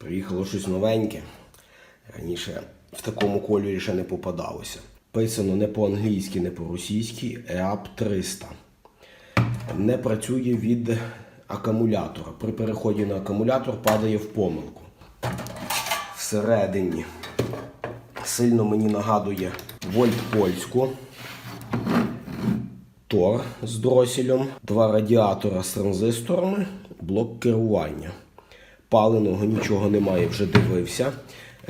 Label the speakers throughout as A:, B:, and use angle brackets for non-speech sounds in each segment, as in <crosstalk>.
A: Приїхало щось новеньке. Раніше в такому кольорі ще не попадалося. Писано не по-англійськи, не по-російськи. EAP 300. Не працює від акумулятора. При переході на акумулятор падає в помилку. Всередині сильно мені нагадує вольт польську. Тор з дросілем, два радіатора з транзисторами, блок керування. Паленого нічого немає, вже дивився.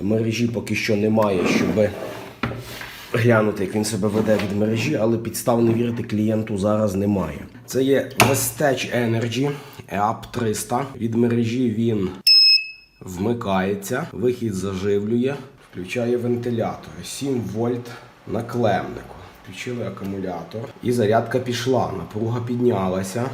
A: Мережі поки що немає, щоб глянути, як він себе веде від мережі, але підстав не вірити клієнту зараз немає. Це є Vestage Energy EAP 300. Від мережі він вмикається, вихід заживлює, включає вентилятор. 7 вольт на клемнику. Включили акумулятор і зарядка пішла. Напруга піднялася.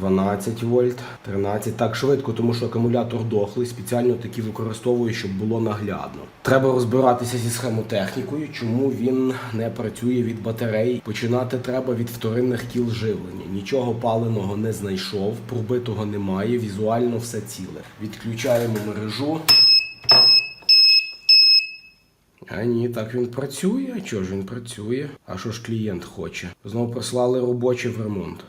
A: 12 вольт, 13. Так швидко, тому що акумулятор дохлий. Спеціально такі використовую, щоб було наглядно. Треба розбиратися зі схемотехнікою, чому він не працює від батарей. Починати треба від вторинних кіл живлення. Нічого паленого не знайшов, пробитого немає. Візуально все ціле. Відключаємо мережу. А ні, так він працює. А чого ж він працює? А що ж клієнт хоче? Знову прислали робочий в ремонт.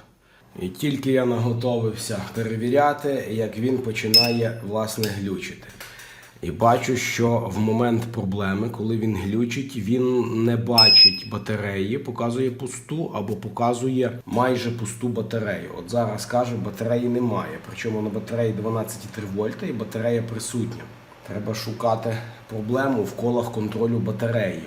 A: І тільки я наготовився перевіряти, як він починає власне глючити. І бачу, що в момент проблеми, коли він глючить, він не бачить батареї, показує пусту або показує майже пусту батарею. От зараз каже, батареї немає. Причому на батареї 12,3 вольта і батарея присутня. Треба шукати проблему в колах контролю батареї.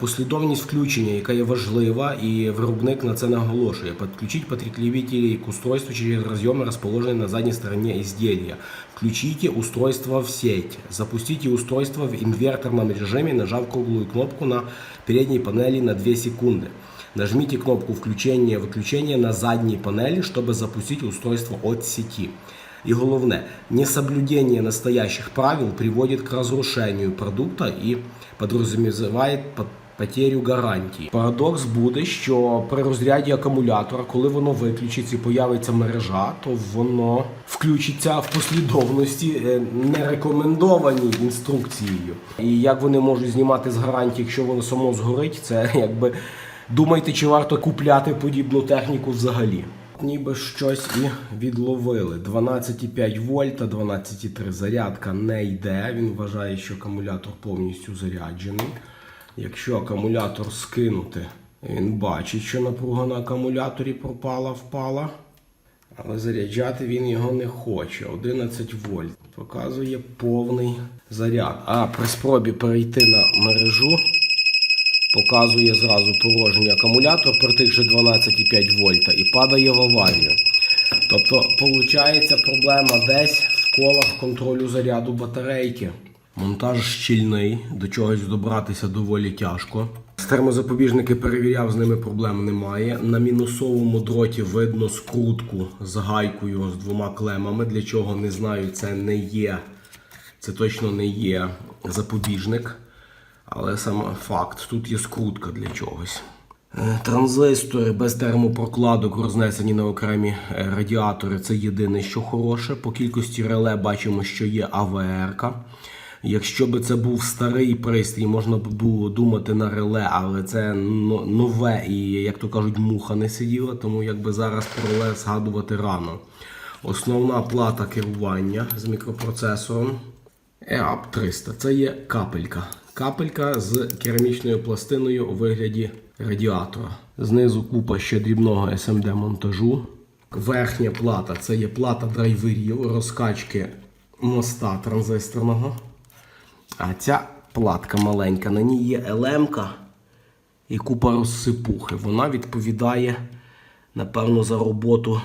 A: Послідовність включення, яка є важлива, і виробник на це наголошує. Подключить подключители к устройству через разъемы, расположенные на задней стороне изделия. Включите устройство в сеть. Запустите устройство в инверторном режиме, нажав круглую кнопку на передней панели на 2 секунды. Нажмите кнопку включения-выключения на задней панели, чтобы запустить устройство от сети. И головне, несоблюдение настоящих правил приводит к разрушению продукта и подразумевает под- потерю гарантії. Парадокс буде, що при розряді акумулятора, коли воно виключиться і появиться мережа, то воно включиться в послідовності е, не рекомендованій інструкцією. І як вони можуть знімати з гарантії, якщо воно само згорить, це <laughs> якби думайте, чи варто купляти подібну техніку взагалі. Ніби щось і відловили. 12,5 вольта, 12,3 зарядка не йде. Він вважає, що акумулятор повністю заряджений. Якщо акумулятор скинути, він бачить, що напруга на акумуляторі пропала, впала. Але заряджати він його не хоче. 11 вольт. Показує повний заряд. А при спробі перейти на мережу показує зразу порожній акумулятор при тих же 12,5 вольта і падає в аварію. Тобто, виходить, проблема десь в колах контролю заряду батарейки. Монтаж щільний, до чогось добратися доволі тяжко. Термозапобіжники перевіряв, з ними проблем немає. На мінусовому дроті видно скрутку з гайкою з двома клемами. Для чого не знаю, це не є. Це точно не є запобіжник. Але саме факт, тут є скрутка для чогось. Е, Транзистори без термопрокладок рознесені на окремі е, радіатори. Це єдине, що хороше. По кількості реле бачимо, що є АВР. Якщо би це був старий пристрій, можна б було думати на реле, але це нове і, як то кажуть, муха не сиділа, тому якби зараз про реле згадувати рано. Основна плата керування з мікропроцесором. EAP 300 це є капелька. Капелька з керамічною пластиною у вигляді радіатора. Знизу купа ще дрібного SMD монтажу. Верхня плата це є плата драйверів, розкачки моста транзисторного. А ця платка маленька, на ній є елемка і купа розсипухи. Вона відповідає, напевно, за роботу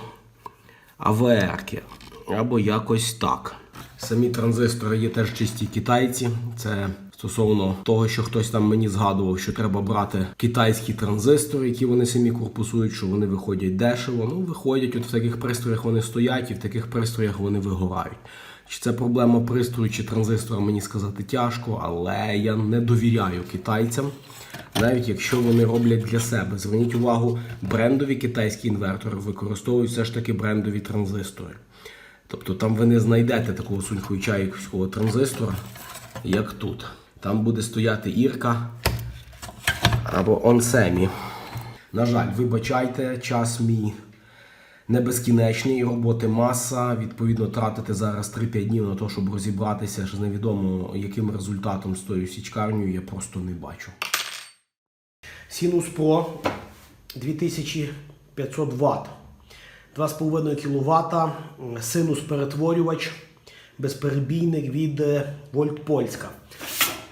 A: АВРки. Або якось так. Самі транзистори є теж чисті китайці. Це стосовно того, що хтось там мені згадував, що треба брати китайські транзистори, які вони самі корпусують, що вони виходять дешево. Ну, виходять, от в таких пристроях вони стоять і в таких пристроях вони вигорають. Чи це проблема пристрою чи транзистора, мені сказати тяжко, але я не довіряю китайцям, навіть якщо вони роблять для себе. Зверніть увагу, брендові китайські інвертори використовують все ж таки брендові транзистори. Тобто там ви не знайдете такого сульфуючаївського транзистора, як тут. Там буде стояти Ірка або Онсемі. На жаль, вибачайте, час мій не безкінечний, роботи маса. Відповідно, тратити зараз 3-5 днів на те, щоб розібратися з невідомо яким результатом з тою січкарнею, я просто не бачу. Sinus Pro 2500 Вт. 2,5 кВт, синус перетворювач, безперебійник від е, Вольт Польська.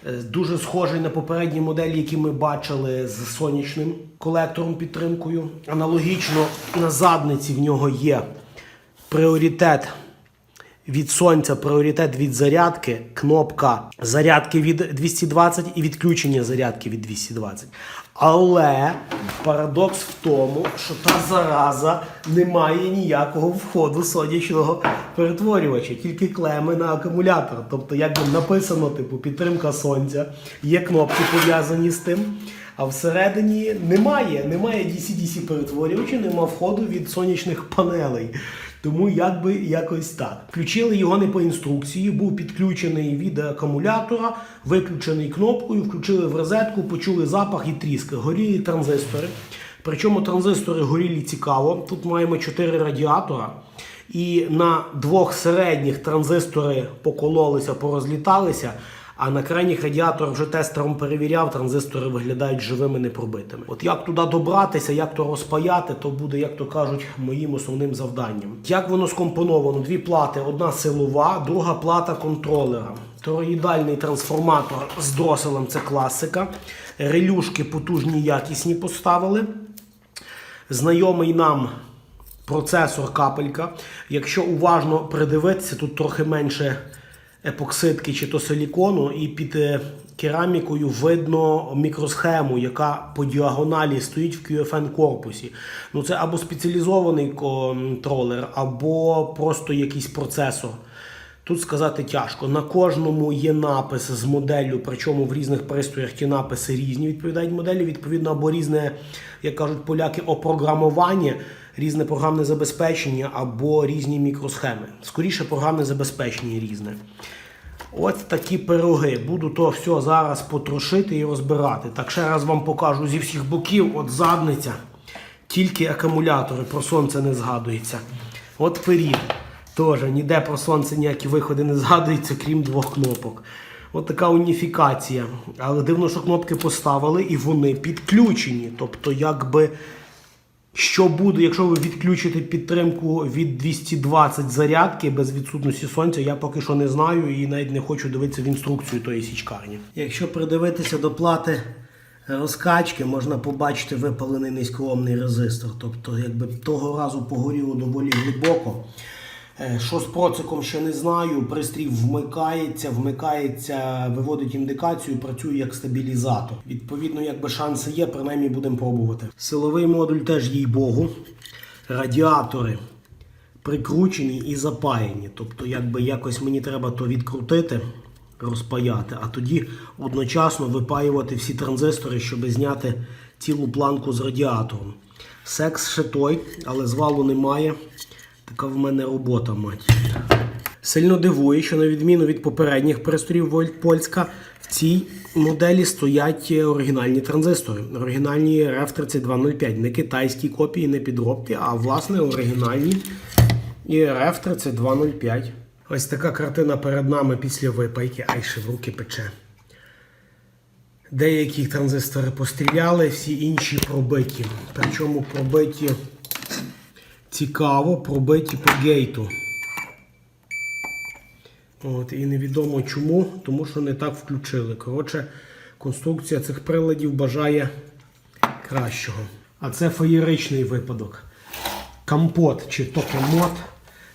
A: Е, Дуже схожий на попередні моделі, які ми бачили з сонячним колектором підтримкою. Аналогічно на задниці в нього є пріоритет від сонця, пріоритет від зарядки, кнопка зарядки від 220 і відключення зарядки від 220. Але парадокс в тому, що та зараза не має ніякого входу сонячного перетворювача, тільки клеми на акумулятор. Тобто, як би написано, типу, підтримка сонця, є кнопки пов'язані з тим. А всередині немає, немає DC-DC перетворювача, немає входу від сонячних панелей. Тому якби якось так. Включили його не по інструкції, був підключений від акумулятора, виключений кнопкою, включили в розетку, почули запах і тріск. Горілі транзистори. Причому транзистори горілі цікаво. Тут маємо 4 радіатора. І на двох середніх транзистори покололися, порозліталися. А на крайніх радіатор вже тестером перевіряв, транзистори виглядають живими, непробитими. От як туди добратися, як то розпаяти, то буде, як то кажуть, моїм основним завданням. Як воно скомпоновано? Дві плати: одна силова, друга плата контролера. Тороїдальний трансформатор з дроселем це класика. Релюшки потужні, якісні поставили. Знайомий нам процесор капелька. Якщо уважно придивитися, тут трохи менше епоксидки чи то силікону, і під е, керамікою видно мікросхему, яка по діагоналі стоїть в QFN корпусі. Ну це або спеціалізований контролер, або просто якийсь процесор. Тут сказати тяжко. На кожному є напис з моделлю, причому в різних пристроях ті написи різні відповідають моделі. Відповідно, або різне, як кажуть поляки, опрограмування, різне програмне забезпечення, або різні мікросхеми. Скоріше, програмне забезпечення різне. Ось такі пироги. Буду то все зараз потрошити і розбирати. Так ще раз вам покажу зі всіх боків. От задниця. Тільки акумулятори, про сонце не згадується. От пиріг. Теж ніде про сонце ніякі виходи не згадуються, крім двох кнопок. От така уніфікація. Але дивно, що кнопки поставили і вони підключені. Тобто, якби. Що буде, якщо ви відключите підтримку від 220 зарядки без відсутності сонця, я поки що не знаю і навіть не хочу дивитися в інструкцію тої січкарні. Якщо придивитися до плати розкачки, можна побачити випалений низькоомний резистор. Тобто, якби того разу погоріло доволі глибоко. Е, Що з проциком ще не знаю. Пристрій вмикається, вмикається, виводить індикацію, працює як стабілізатор. Відповідно, якби шанси є, принаймні будемо пробувати. Силовий модуль теж їй богу. Радіатори прикручені і запаяні. Тобто, якби якось мені треба то відкрутити, розпаяти, а тоді одночасно випаювати всі транзистори, щоб зняти цілу планку з радіатором. Секс ще той, але звалу немає. Така в мене робота, мать. Сильно дивує, що на відміну від попередніх пристроїв Вольт Польська, в цій моделі стоять оригінальні транзистори. Оригінальні RF3205. Не китайські копії, не підробки, а власне оригінальні і RF3205. Ось така картина перед нами після випайки, ай ще в руки пече. Деякі транзистори постріляли, всі інші пробиті. Причому пробиті цікаво пробиті по гейту. От, І невідомо чому, тому що не так включили. Коротше, конструкція цих приладів бажає кращого. А це феєричний випадок. Компот чи токемот.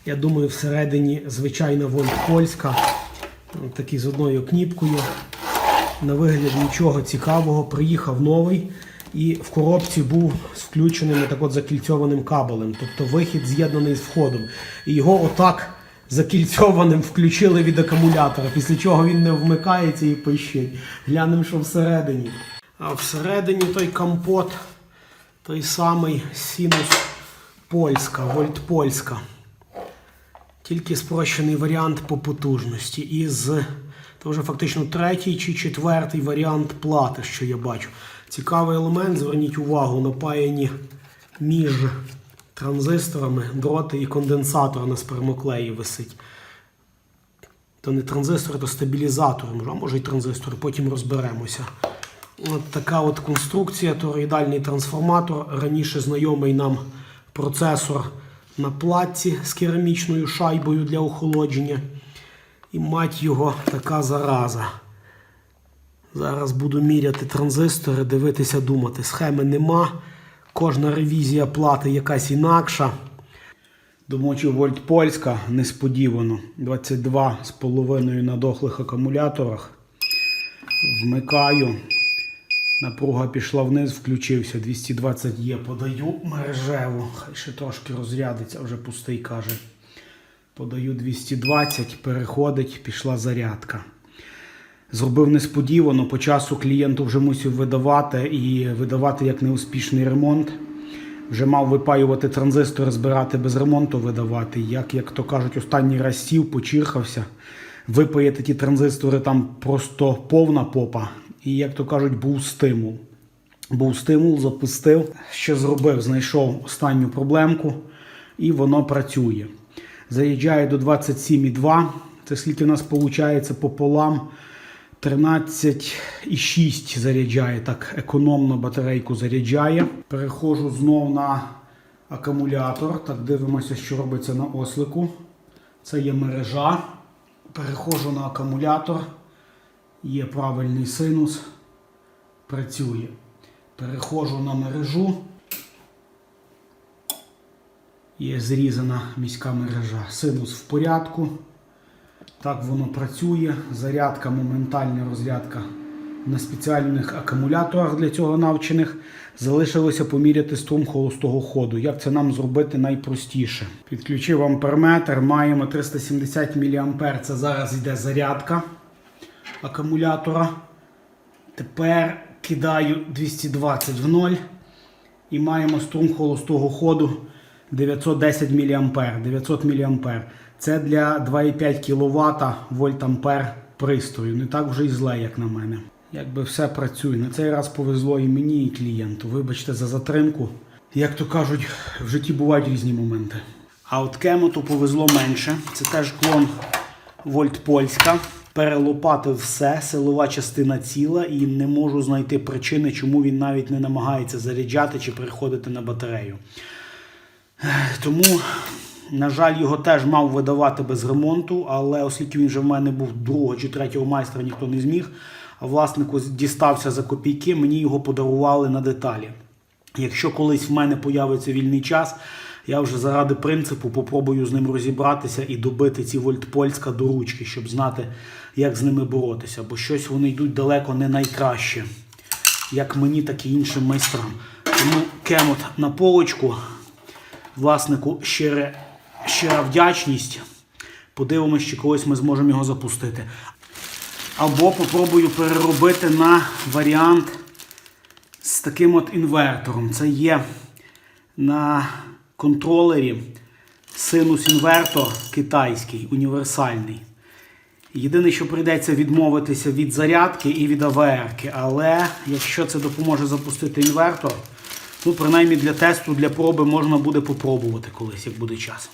A: Я думаю, всередині звичайна вольт польська. Такий з одною кніпкою. На вигляд нічого цікавого. Приїхав новий. І в коробці був включеним так от закільцьованим кабелем, тобто вихід з'єднаний з входом. І його отак закільцьованим включили від акумулятора, після чого він не вмикається і пищить. Глянемо, що всередині. А всередині той компот, той самий синус польська, вольт польська. Тільки спрощений варіант по потужності. Із це вже фактично третій чи четвертий варіант плати, що я бачу. Цікавий елемент, зверніть увагу, напаяні між транзисторами дроти і конденсатор на спермоклеї висить. То не транзистор, то стабілізатор, а може і транзистор, потім розберемося. От така от конструкція, тороїдальний трансформатор. Раніше знайомий нам процесор на платці з керамічною шайбою для охолодження. І мать його така зараза. Зараз буду міряти транзистори, дивитися, думати. Схеми нема. Кожна ревізія плати якась інакша.
B: Домочив вольт польська несподівано. 22,5 на дохлих акумуляторах. Вмикаю. Напруга пішла вниз, включився. 220 є. Подаю мережеву. Хай ще трошки розрядиться, вже пустий каже. Подаю 220, переходить, пішла зарядка. Зробив несподівано, по часу клієнту вже мусив видавати і видавати як неуспішний ремонт. Вже мав випаювати транзистори, збирати без ремонту видавати. Як, як то кажуть, останній раз сів, почірхався. Випаяти ті транзистори там просто повна попа. І, як то кажуть, був стимул. Був стимул, запустив, що зробив, знайшов останню проблемку, і воно працює. Заїжджає до 27,2. Це скільки в нас виходить пополам. 13,6 заряджає так економно батарейку заряджає. Переходжу знов на акумулятор. Так дивимося, що робиться на ослику. Це є мережа. Переходжу на акумулятор. Є правильний синус. Працює. Переходжу на мережу. Є зрізана міська мережа. Синус в порядку. Так воно працює. Зарядка, моментальна розрядка на спеціальних акумуляторах для цього навчених. Залишилося поміряти струм холостого ходу. Як це нам зробити найпростіше? Підключив амперметр, маємо 370 мА. Це зараз йде зарядка акумулятора. Тепер кидаю 220 в 0 і маємо струм холостого ходу 910 мА. 900 мА. Це для 2,5 кВт вольтампер пристрою. Не так вже й зле, як на мене. Якби все працює. На цей раз повезло і мені, і клієнту. Вибачте за затримку. Як то кажуть, в житті бувають різні моменти. А от Кемоту повезло менше. Це теж клон Вольт Польська. Перелопатив все, силова частина ціла, і не можу знайти причини, чому він навіть не намагається заряджати чи переходити на батарею. Тому, на жаль, його теж мав видавати без ремонту, але оскільки він вже в мене був другого чи третього майстра, ніхто не зміг. А власнику дістався за копійки, мені його подарували на деталі. Якщо колись в мене появиться вільний час, я вже заради принципу попробую з ним розібратися і добити ці вольтпольська до ручки, щоб знати, як з ними боротися. Бо щось вони йдуть далеко не найкраще, як мені, так і іншим майстрам. Тому кемот на полочку, власнику щире, щира вдячність. Подивимось, чи колись ми зможемо його запустити. Або попробую переробити на варіант з таким от інвертором. Це є на контролері синус-інвертор китайський, універсальний. Єдине, що прийдеться відмовитися від зарядки і від АВРки. Але якщо це допоможе запустити інвертор, ну, принаймні для тесту, для проби можна буде попробувати колись, як буде час.